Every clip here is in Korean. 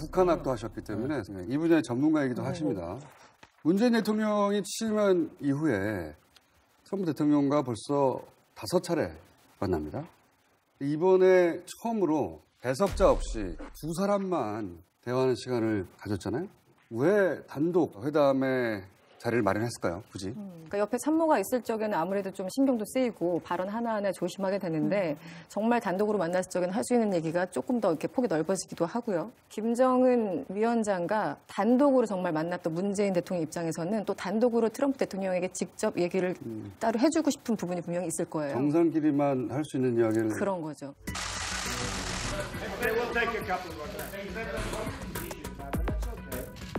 북한학도 하셨기 때문에 이 분야의 전문가이기도 하십니다. 문재인 대통령이 취임한 이후에 트럼프 대통령과 벌써 다섯 차례 만납니다. 이번에 처음으로 배석자 없이 두 사람만 대화하는 시간을 가졌잖아요. 왜 단독 회담에 자리를 마련했을까요? 굳이? 그러니까 옆에 산모가 있을 적에는 아무래도 좀 신경도 쓰이고 발언 하나하나 조심하게 되는데 정말 단독으로 만났을 적에는 할 수 있는 얘기가 조금 더 이렇게 폭이 넓어지기도 하고요. 김정은 위원장과 단독으로 정말 만났던 문재인 대통령 입장에서는 또 단독으로 트럼프 대통령에게 직접 얘기를 따로 해주고 싶은 부분이 분명히 있을 거예요. 정상끼리만 할 수 있는 이야기를 그런 거죠.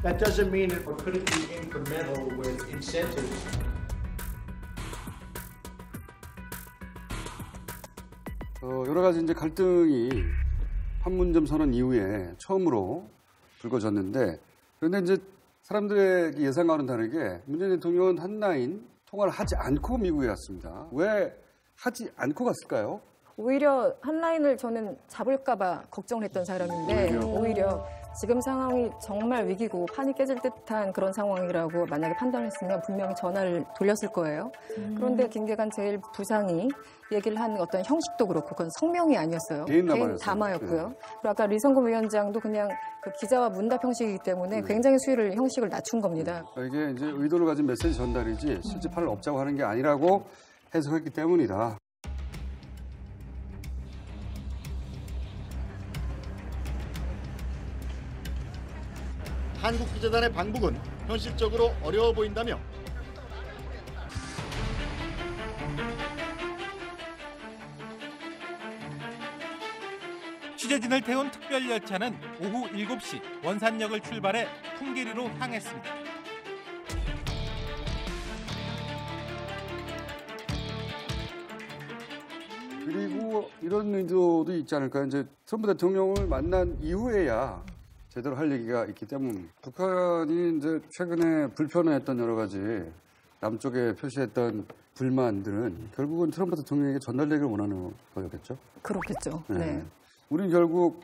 That doesn't mean it couldn't be incremental with incentives. 어, 여러 가지 이제 갈등이 판문점 선언 이후에 처음으로 불거졌는데 그런데 이제 사람들의 예상과는 다르게 문재인 대통령은 한라인 통화를 하지 않고 미국에 갔습니다. 왜 하지 않고 갔을까요? 오히려 한라인을 저는 잡을까봐 걱정을 했던 사람인데 오히려 지금 상황이 정말 위기고 판이 깨질 듯한 그런 상황이라고 만약에 판단했으면 분명히 전화를 돌렸을 거예요. 그런데 김계관 제일 부상이 얘기를 한 어떤 형식도 그렇고 그건 성명이 아니었어요. 개인 담화였어요. 담화였고요. 네. 그리고 아까 리성금 위원장도 그냥 그 기자와 문답 형식이기 때문에 굉장히 수위를 형식을 낮춘 겁니다. 이게 이제 의도를 가진 메시지 전달이지 실제 판을 업자고 하는 게 아니라고 해석했기 때문이다. 한국기자단의 방북은 현실적으로 어려워 보인다며 취재진을 태운 특별 열차는 오후 7시 원산역을 출발해 풍계리로 향했습니다. 그리고 이런 의도도 있지 않을까요? 이제 트럼프 대통령을 만난 이후에야 제대로 할 얘기가 있기 때문. 북한이 이제 최근에 불편해했던 여러 가지 남쪽에 표시했던 불만들은 결국은 트럼프 대통령에게 전달되기를 원하는 거였겠죠. 그렇겠죠. 네. 네. 우린 결국